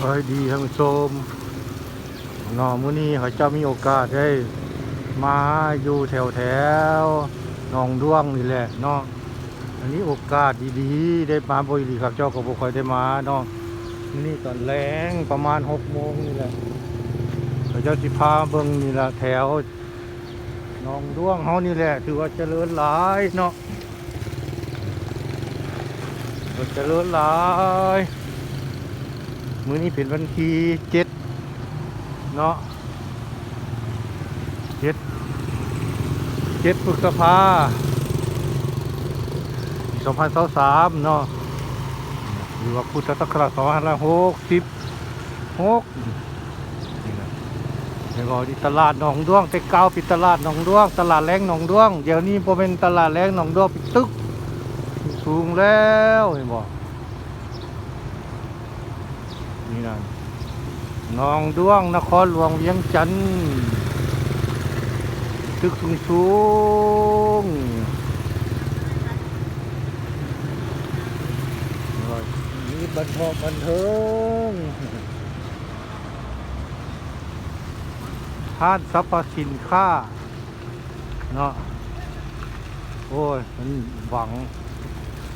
เอ้ยดีท่านผู้ชมนองมื้อนี้เขาเจ้ามีโอกาสได้มาอยู่แถวแถวหนองด้วงนี่แหละเนาะอันนี้โอกาสดีๆ ได้มาบ่อยดีครับเจ้าก็บ่ค่อยได้มาเนาะนี่ตอนแรงประมาณ6โมงนี่แหละเขาเจ้าสิพาเบิ่งนี่แหละแถวหนองด้วงเฮานี่แหละ ถือว่าเจริญหลายเนาะเจริญหลาย มื้อนี้เป็นวันที่เจ็ดเนาะเจ็ดเจ็ดพฤษภาสองพันสองสามเนาะหรือว่าพุทธศักราชสองพันหกสิบหกนี่นะแล้วก็ที่ตลาดหนองด้วงแต่เก่าปิดตลาดหนองด้วง ตลาดแรงหนองด้วง เดี๋ยวนี้พอเป็นตลาดแรงหนองด้วงปิดตึกสูงแล้วเห็นบอก นี่นั่นองด้วงนครหลวงเวียงจันทน์ตึกสูงสูงนี่บันทงบันเทิงห้านสรรพสินค้าเนาะโอ้ย มันหวัง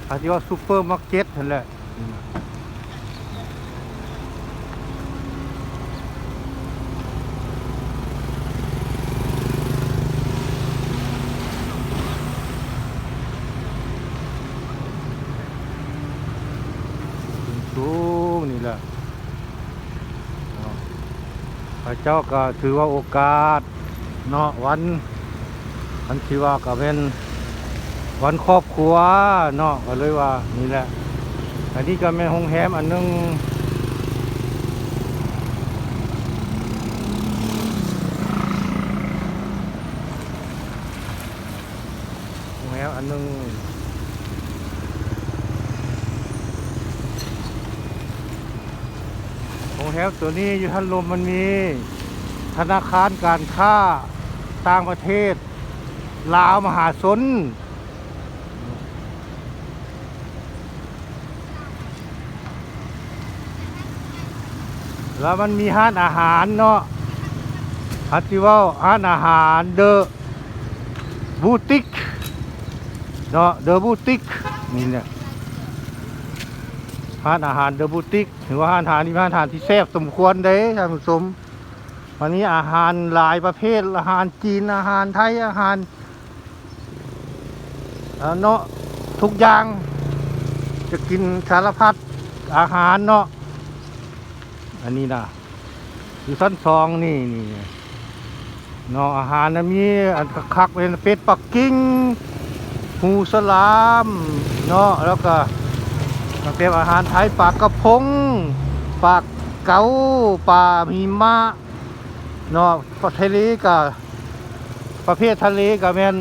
อาจจะว่าซูเปอร์มาร์เก็ตนั่นแหละอืม สูงๆนี่แหละเนาะพระ เจ้าก็ถือว่าโอกาสเนาะวันวันที่ว่าก็เป็นวันครอบครัวเนาะก็เลยว่านี่แหละ อันนี้ก็เป็นโรงแรมอันนึงโรงแรมอันหนึง โรง แรมตัวนี้อยู่ทันลมมันมี ธนาคารการค้าต่างประเทศ ลาวมหาชนแล้วมันมีห้านอาหารเนาะฮัตติว่าห้านอาหารเดอะบูติกเนาะเดอะบูติกนี่เนี่ย ร้านอาหารเดอะบูติกถือว่าร้านอาหารนี่เป็นร้านอาหารที่แซ่บสมควรเด้ท่านผู้ชมวันนี้อาหารหลายประเภทอาหารจีนอาหารไทยอาหารเนาะทุกอย่าง จะกินสารพัดอาหารเนาะอันนี้นะอยู่ชั้นสองนี่นี่เนาะอาหารนะมีอันคักเป็นเป็ดปักกิ่งหูสลามเนาะแล้วก็ มันเป็นอาหารไทยปลากระพงปลาเก๋าปลาหิมะเนาะปลาทะเลก็ประเภททะเลก็แมน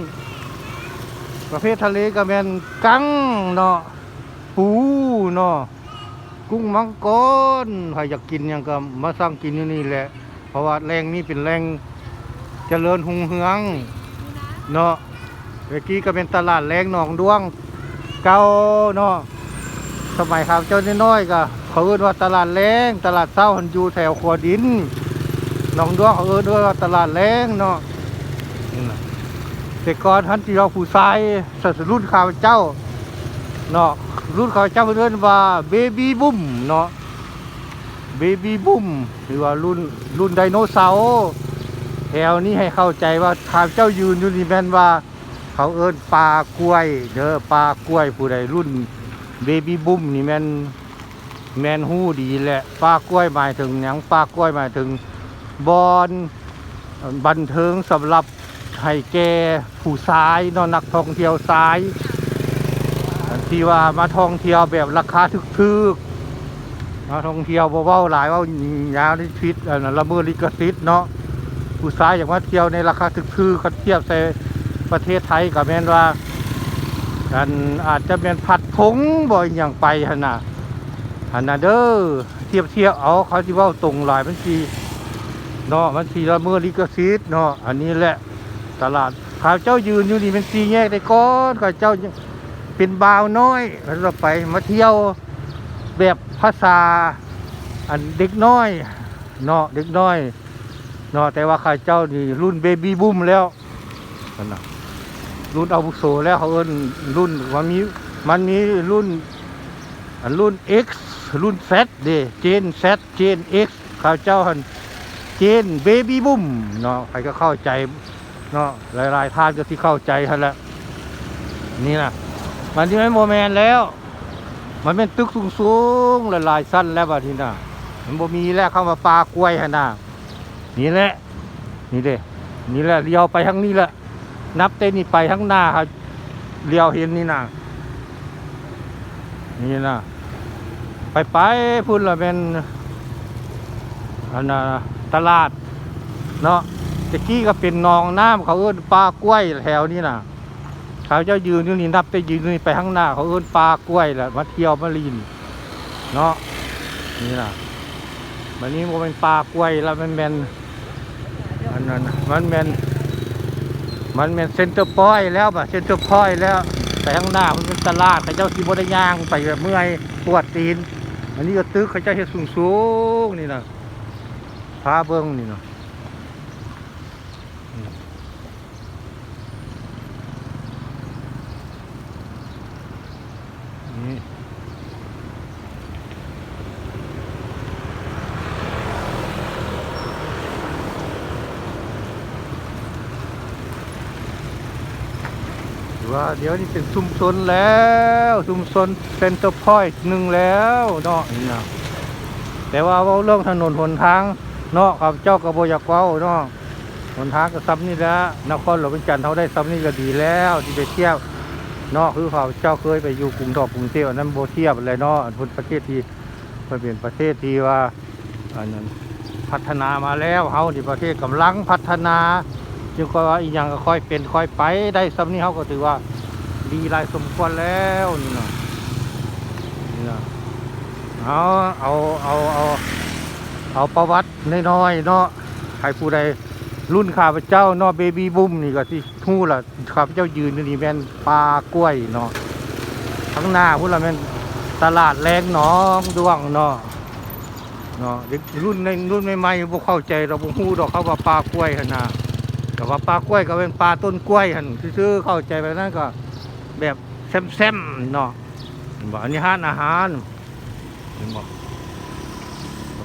ประเภททะเลก็แมนกังเนาะปูเนาะกุ้งมังกรใครอยากกินยังก็มาสั่งกินอยู่นี่แหละ เพราะว่าแรงนี้เป็นแรงเจริญหุงเฮืองเนาะเมื่อกี้ก็เป็นตลาดแรงหนองดวงเก่าเนาะ สมัยข้าวเจ้าน้อยๆก็เขาเอิ้นว่าตลาดแรงตลาดเศร้าหันอยู่แถวขัวดินหนองด้วงเขาเอิ้นว่าตลาดแรงเนาะแต่ก่อนท่านที่เราผู้ชายสัตรุ่นข้าวเจ้าเนาะรุ่นข้าวเจ้าเอิ้นว่าเบบี้บุ้มเนาะเบบี้บุ้มหรือว่ารุ่นรุ่นไดโนเสาร์แถวนี้ให้เข้าใจว่าข้าวเจ้ายืนอยู่นี่แม่นว่า เขาเอิ้นปลากล้วยเด้อปลากล้วยผู้ใดรุ่น เบบี้บุ้มนี่แมนแมนหู้ดีแหละป้ากล้วยหมายถึงหยังป้ากล้วยหมายถึงบอนเอ่อบันเทิงสำหรับให้แก่ผู้ชายนอนนักท่องเที่ยวชายที่ว่ามาท่องเที่ยวแบบราคาถึกๆมาท่องเที่ยวเว้าหลายว่ายาวที่พิษอันละเมิดลิขสิทธิ์เนาะผู้ชายอย่ากมาเที่ยวในราคาถึกๆคันเทียบใส่ประเทศไทยกับแม่นว่า กันอาจจะเป็นผัดผงบ่อยอย่างไปหนนะหันะเด้อเทียบเทียบเอาเขาที่ว่าตรงหลายบัญชีเนาะบัญชีละเมื่อลิขสิทธิ์เนาะอันนี้แหละตลาดข้าวเจ้ายืนอยู่นี่เป็นสีแยกได้ก้อนข้าวเจ้าเป็นบาวน้อยแล้วเราไปมาเที่ยวแบบภาษาอันเด็กน้อยเนาะเด็กน้อยเนาะแต่ว่าข้าเจ้านี่รุ่นเบบี้บูมแล้วนั่นน่ะ รุ่นอาวุโสแล้วเขาเอิ้นรุ่นมันมีมันมีรุ่นรุ่น X รุ่น Z เด้เจน Z เจน X ข้าเจ้าหันเจนเบบี้บูมเนาะใครก็เข้าใจเนาะหลายๆท่านก็ที่เข้าใจท่านละนี่นะมันที่ไม่โมแมนแล้ว มันเป็นตึกสูงสูงๆหลายๆสั้นแล้วบัดนี้นะมันบ่มีแล้วเข้ามาปลากล้วยหั่นน่ะนี่แหละนี่เด้นี่แหละเลี้ยวไปทางนี้แหละ นับเต้นนี่ไปทางหน้าครับเลี้ยวเห็นนี่นะนี่นะไปไปพุ่นละเป็นอันน่ะตลาด เนาะตะกี้ก็เป็นนองน้ำเขาเอิ้นปลากล้วยแถวนี้นะเขาเจ้ายืนนี่นับไปยืนนี่ไปข้างหน้า เขาเอิ้นปลากล้วยแหละมาเที่ยวมาลีนเนาะนี่นะวันนี้มันเป็นปลากล้วยแล้วมันเป็นอันนั้นมันเป็น มันเป็นเซ็นเตอร์พอยต์แล้วบ่ะเซ็นเตอร์พอยต์แล้ว แต่ข้างหน้ามันเป็นตลาดแต่เจ้าสีบได้ย่างไปแบบเมื่อยปวดตีน อันนี้ก็ตึกเขาเจ้าเฮ็ดสูงๆนี่นะพาเบิ้งนี่นะ ว่าเดี๋ยวนี้เป็นชุมชนแล้วชุมชนเซ็นเตอร์พอยต์หนึ่งแล้วเนาะนี่นะแต่ว่าเว้าเรื่องถนนหนทางเนาะครับเจ้าก็บ่อยากเว้าเนาะหนทางก็ซ้ำนี่แหละนครหลวงเป็นจันทน์เขาได้ซ้ำนี่ก็ดีแล้วที่ไปเที่ยวเนาะคือเขาเจ้าเคยไปอยู่กรุงทอกรุงเทพอันนั้นโบเทียบอะไรเนาะอันเป็นประเทศที่มันเป็นประเทศที่ว่าอันนั้นพัฒนามาแล้วเฮาที่ประเทศกำลังพัฒนา จึงก็ว่าอีกอย่างก็ค่อยเป็นค่อยไปได้ซ้ำนี้เฮาก็ถือว่า ดีลายสมควรแล้วนี่เนาะนี่เนาะเอาเอาเอาเอาเอาประวัติน้อยๆเนาะใครผู้ใดรุ่นข้าพเจ้าเนาะเบบี้บุ้มนี่ก็ที่ทู่ละข้าพเจ้ายืนนี่แม่นปลากล้วยเนาะข้างหน้าพุ่นละแม่นตลาดแรงหนองดวงเนาะเนาะรุ่นในรุ่นใหม่ๆบ่เข้าใจเราบ่ฮู้ดอกเขาว่าปลากล้วยหั่นน่ะ แต่ว่าปลากล้วยก็เป็นปลาต้นกล้วยหั่นซื่อเข้าใจไปนั่นก็ แบบแซมๆเนาะเห็นบ่อันนี้ร้านอาหารเห็นบ่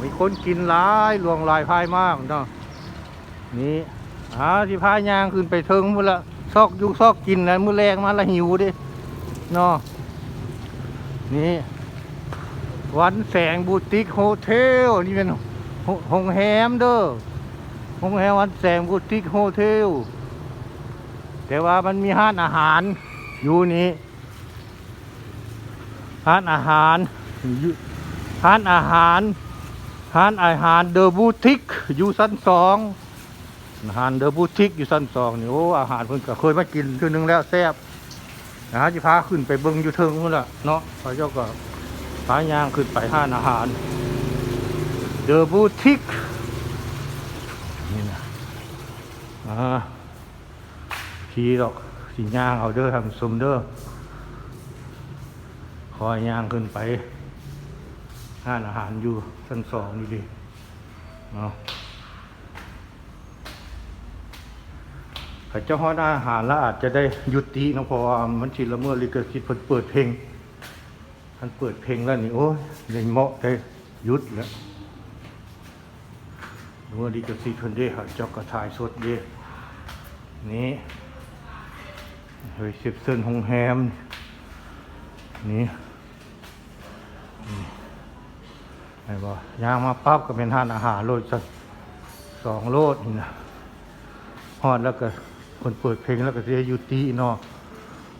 มีคนกินหลายลวงหลายพายมากเนาะนี่หาสิพายยางขึ้นไปเทิงพุ่นละซอกยุกซอกกินนะมือแรงมาละหิวดิเนาะนี่วันแสงบูติกโฮเทลนี่เป็นโฮโรงแรมเด้อ โรงแรมวันแสงบูติกโฮเทล แต่ว่ามันมีห้านอาหาร อยู่นี่ห้านอาหารห้านอาหารห้านอาหารเดอะบูติกอยู่ชั้นสองอาหารเดอะบูติกอยู่ชั้นสองนี่โอ้อาหารเพิ่นก็เคยมากินคือนึงแล้วแซ่บนะฮะจะพาขึ้นไปเบิ่งอยู่เทิงพุ่นละเนาะพระเจ้าก็พายางขึ้นไปห้านอาหารเดอะบูติก นี่นะอ่าขี่ดอกสิย่างเอาเด้อทำสมเด้อคอยย่างขึ้นไปห้านอาหารอยู่ชั้นสองนี่ดิเนาะข้าเจ้าฮอดอาหารแล้วอาจจะได้ยุตินะพราะว่ามันสิละเมิดลิขสิทธิ์เพิ่นเปิดเพลงมันเปิดเพลงแล้วนี่โอ้ยเลยเหมาะได้หยุดแล้ว ละเมื่อลิขสิทธิ์เพิ่นด้ข้าเจ้าก็ถ่ายสดเด้นี่เฮ้ยสิบเส้นหงแฮม นี่ไอ้บ่ย่างมาปั๊บก็เป็นทานอาหารโลดสักสองโลดนี่นะฮอดแล้วก็คนเปิดเพลงแล้วก็เสียยุติเนาะ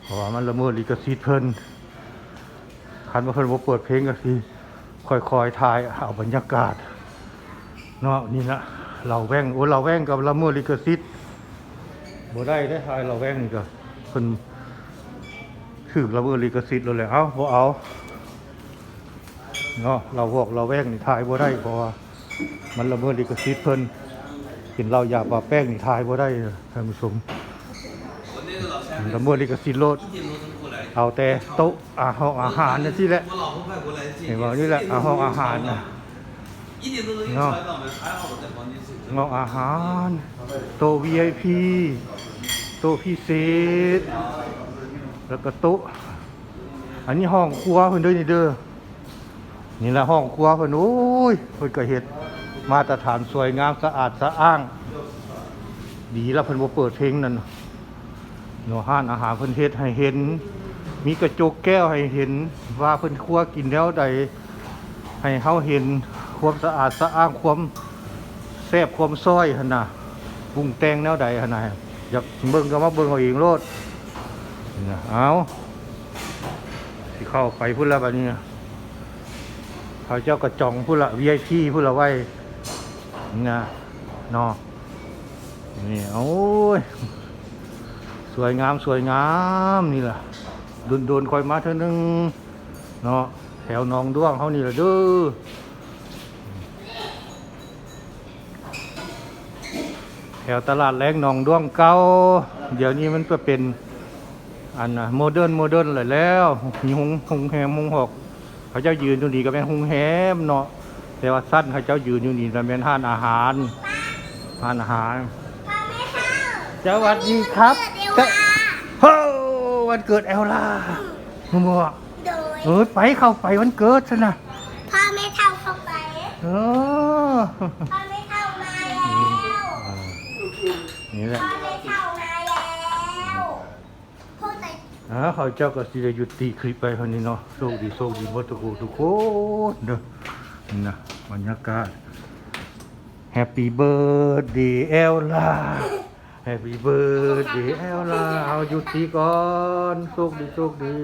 เพราะว่ามันละเมิดลิขสิทธิ์เพิ่นคันว่าเพิ่นบ่เปิดเพลงก็สิค่อยๆถ่ายเอาบรรยากาศ เนาะนี่นะเราแว่งโอ้เราแว่งกับละเมอลิกสิทธิ์บ่ได้ได้ทายเราแว่งนี่ก็คนถือละเมอลิกสิทธิ์แลยวละเอ้าบ่เอาเนาะเราบอกเราแว่งนี่ทายบ่ได้เพราะว่ามันละเมอลิกสิทธิ์เพิ่นกินเหล้ายาปลาแป้งนี่ทายบ่ได้ท่านผู้ชมละเมอลิกสิทธิ์โลดเอาแต่โต๊ะอาหารนี่แหละเห็นบ่นี่แหละอาหารอาหารนะ เงาะเงาะอาหารโต๊ะ VIP โต๊ะพิเศษ แล้วก็โต๊ะ อันนี้ห้องครัวเพิ่นด้วยนี่เด้อ นี่แหละห้องครัวเพิ่นโอ้ยเพิ่นก็เฮ็ดมาตรฐานสวยงามสะอาดสะอ้าง ดีแล้วเพิ่นบ่เปิดเพลงนั่นเนาะห้านอาหารเพิ่นเฮ็ดให้เห็น มีกระจกแก้วให้เห็นว่าเพิ่นครัวกินแล้วใดให้เฮาเห็น ความสะอาดสะอ้างความแซ่บความซอยหันนะปรุงแต่งแนวใดหันนะอยากเบิ่งก็มาเบิ่งเอาเองโลดนะเอาสิเข้าไปพุ่นละบัดนี้นะเขาเจ้าก็จองพุ่นละ VIP พุ่นละไว้นี่นะนาะนี่โอ้ย สวยงามสวยงามนี่ล่ะโดนๆคอยมาเท่านึงเนาะแถวหนองด้วงเขานี่ละเด้อ แถวตลาดแรงหนองด้วงเก่าเดี๋ยวนี้มันก็เป็นอันน่ะโมเดิร์นโมเดิร์นเลยแล้วมีหงหงแฮมหงหอกเขาเจ้ายืนอยู่นี่ก็เป็นหงแฮมเนาะแต่ว่าสั้นเขาเจ้ายืนอยู่นี่ก็เป็นห้านอาหารห้านอาหารสวัสดีครับเดี๋ยวเฮ้อวันเกิดแอลล่ามึงบอกโดยเออไปเข้าไปวันเกิดซะนะพ่อไม่เท่าเข้าไปเออ นี่แหละพ่อไม่เท่ามาแล้วพูดแต่อ่าเขาเจ้าก็สิได้ยุติคลิปไปคนนี้เนาะโชคดีโชคดีหมดทุกคนทุกคนเด้อนี่นะบรรยากาศ Happy birthday แอลล่า Happy birthday แอลล่าเอายุติก่อนโชคดีโชคดี